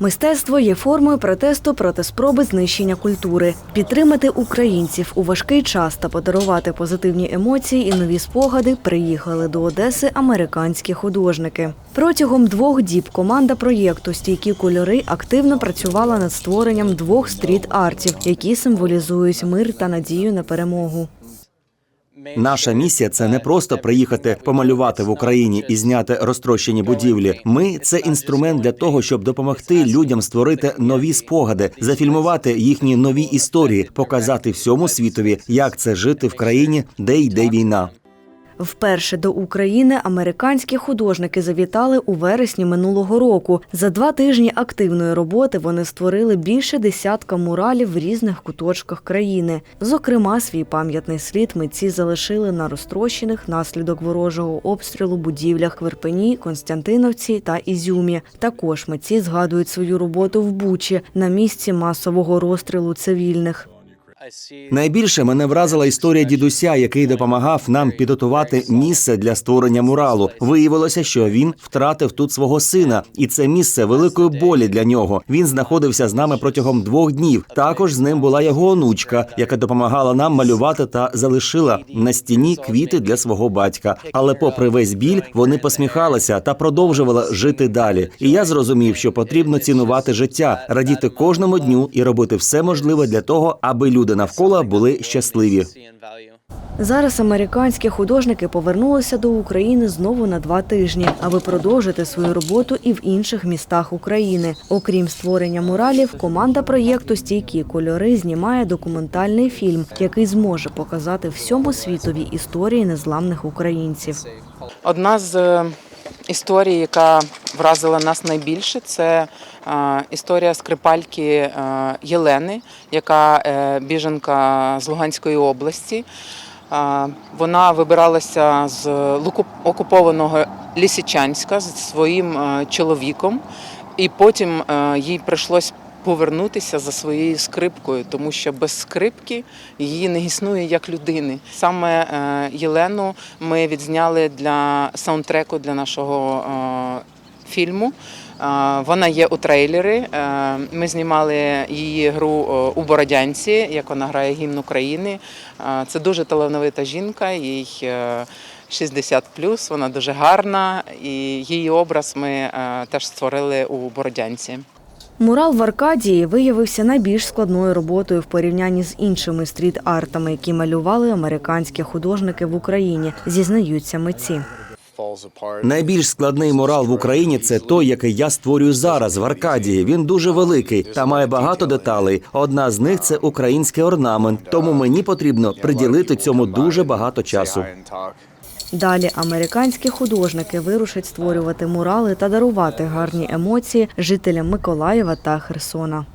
Мистецтво є формою протесту проти спроби знищення культури, підтримати українців у важкий час та подарувати позитивні емоції і нові спогади. Приїхали до Одеси американські художники. Протягом двох діб команда проєкту Стійкі кольори активно працювала над створенням двох стріт-артів, які символізують мир та надію на перемогу. Наша місія це не просто приїхати помалювати в Україні і зняти розтрощені будівлі. Ми це інструмент для того, щоб допомогти людям створити нові спогади, зафільмувати їхні нові історії, показати всьому світові, як це жити в країні, де йде війна. Вперше до України американські художники завітали у вересні минулого року. За два тижні активної роботи вони створили більше десятка муралів в різних куточках країни. Зокрема, свій пам'ятний слід митці залишили на розтрощених наслідок ворожого обстрілу будівлях в Константиновці та Ізюмі. Також митці згадують свою роботу в Бучі на місці масового розстрілу цивільних. Найбільше мене вразила історія дідуся, який допомагав нам підготувати місце для створення муралу. Виявилося, що він втратив тут свого сина, і це місце великої болі для нього. Він знаходився з нами протягом двох днів. Також з ним була його онучка, яка допомагала нам малювати та залишила на стіні квіти для свого батька. Але, попри весь біль, вони посміхалися та продовжували жити далі. І я зрозумів, що потрібно цінувати життя, радіти кожному дню і робити все можливе для того, аби люди навколо були щасливі. Зараз американські художники повернулися до України знову на два тижні, аби продовжити свою роботу і в інших містах України. Окрім створення муралів, команда проєкту Стійкі кольори знімає документальний фільм, який зможе показати всьому світові історії незламних українців. Одна з е, історій, яка вразила нас найбільше, це е, історія скрипальки е, Єлени, яка е, біженка з Луганської області. Вона вибиралася з окупованого Лісичанська зі своїм чоловіком, і потім їй прийшлось повернутися за своєю скрипкою, тому що без скрипки її не існує як людини. Саме Єлену ми відзняли для саундтреку для нашого фільму. Е, Вона є у трейлері. Е, Ми знімали її гру е, у Бородянці, як вона грає гімн України. Е, Це дуже талановита жінка, їй е, 60 вона дуже гарна, і її образ ми е, теж створили у Бородянці. Мурал в Аркадії виявився найбільш складною роботою в порівнянні з іншими стріт-артами, які малювали американські художники в Україні, зізнаються митці. Найбільш складний мурал в Україні це той, який я створюю зараз в Аркадії. Він дуже великий та має багато деталей. Одна з них це український орнамент. Тому мені потрібно приділити цьому дуже багато часу. Далі американські художники вирушать створювати мурали та дарувати гарні емоції жителям Миколаєва та Херсона.